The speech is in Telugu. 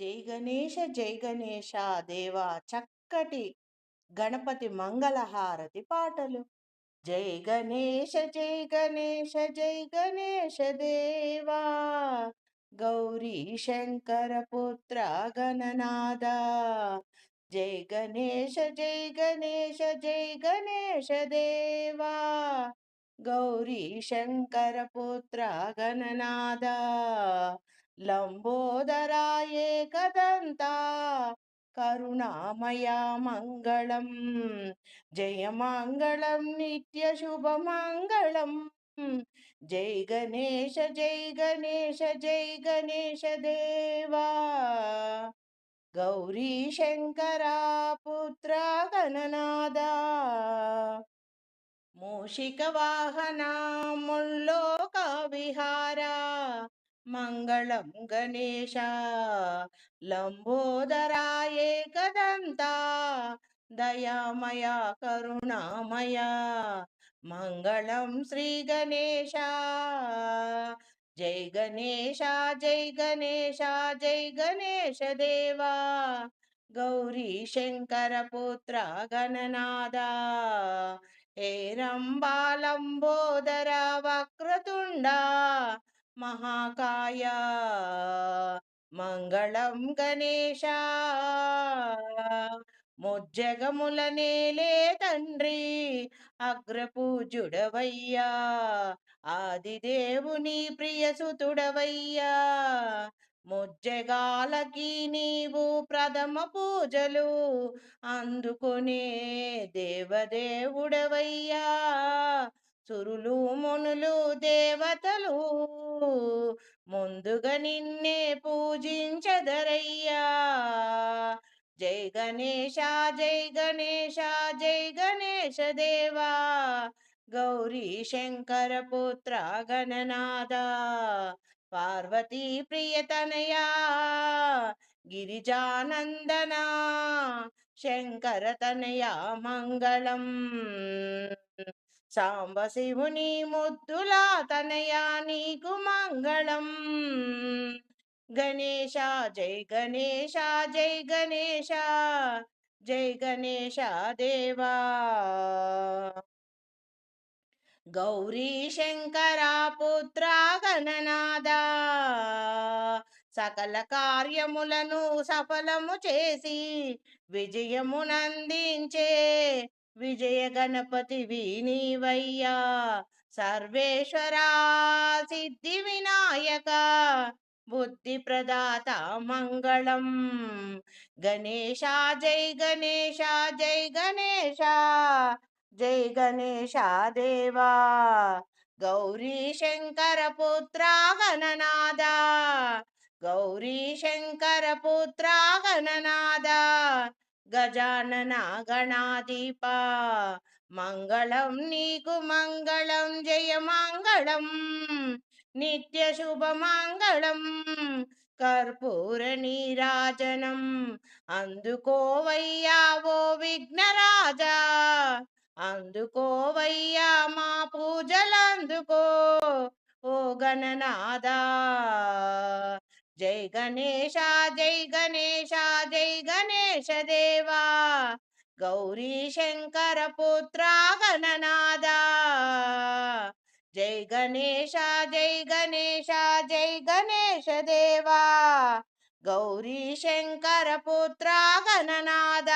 జై గణేష జై గణేష దేవా చక్కటి గణపతి మంగళహారతి పాటలు. జై గణేష జై గణేష జై గణేష దేవా గౌరీ శంకర పుత్ర గణనాద జై గణేష జై గణేష జై గణేష దేవా గౌరీ శంకర పుత్ర గణనాద లంబోదరాయే కదంతా కరుణామయా మంగళం జయమంగళం నిత్య శుభమంగళం జై గణేశ జై గణేశ జై గణేశ దేవా. గౌరీ శంకరా పుత్ర గణనాద మూషిక వాహన ముల్లోక విహారా. మంగళం గణేశ. లంబోదరాయే కదంతా దయామయ కరుణామయ. మంగళం శ్రీ గణేశ. జై గణేశ జై గణేశ జై గణేశ దేవా. గౌరీ శంకర పుత్ర గణనాద హేరంబాలంబోదర వక్రతుండా. మహాకాయ మంగళం గణేశ. ముజ్జగముల నేలే తండ్రి అగ్రపూజుడవయ్యా. ఆదిదేవుని ప్రియసుతుడవయ్యా. ముజ్జగాలకి నీవు ప్రథమ పూజలు అందుకునే దేవదేవుడవయ్యా. సురులు మునులు దేవతలు ముందుగా నిన్నే పూజించదరయ్యా. జై గణేశ జై గణేశ జై గణేశ దేవా. గౌరీ శంకర పుత్ర గణనాథ. పార్వతీ ప్రియతనయా గిరిజానందన. శంకర తనయా మంగళం. సాంబ శివుని ముద్దులా తనయా నీకు మంగళం. గణేశ జై గణేశ జై గణేశ జై గణేశ దేవా. గౌరీ శంకర పుత్ర గణనాద సకల కార్యములను సఫలము చేసి విజయమునందించే విజయ గణపతి నీవయ్యా సర్వేశ్వరా సిద్ధి వినాయక బుద్ధి ప్రదాత మంగళం. గణేశ జై గణేశ జై గణేశ జై గణేశ దేవా. గౌరీ శంకర పుత్ర గణనాద గౌరీ శంకర పుత్ర గణనాద గజానన గణాదీప మంగళం నీకు మంగళం జయ మంగళం నిత్య శుభ మంగళం కర్పూర నీరాజనం అందుకోవయ్యా ఓ విఘ్నరాజా అందుకోవయ్యా మా పూజలందుకో ఓ గణనాదా జై గణేశ జై గణేశ జై గణేశ దేవా గౌరీశంకర పుత్రాగణనాద జై గణేశ జై గణేశ జై గణేశ దేవా. గౌరీశంకర పుత్రాగణనాద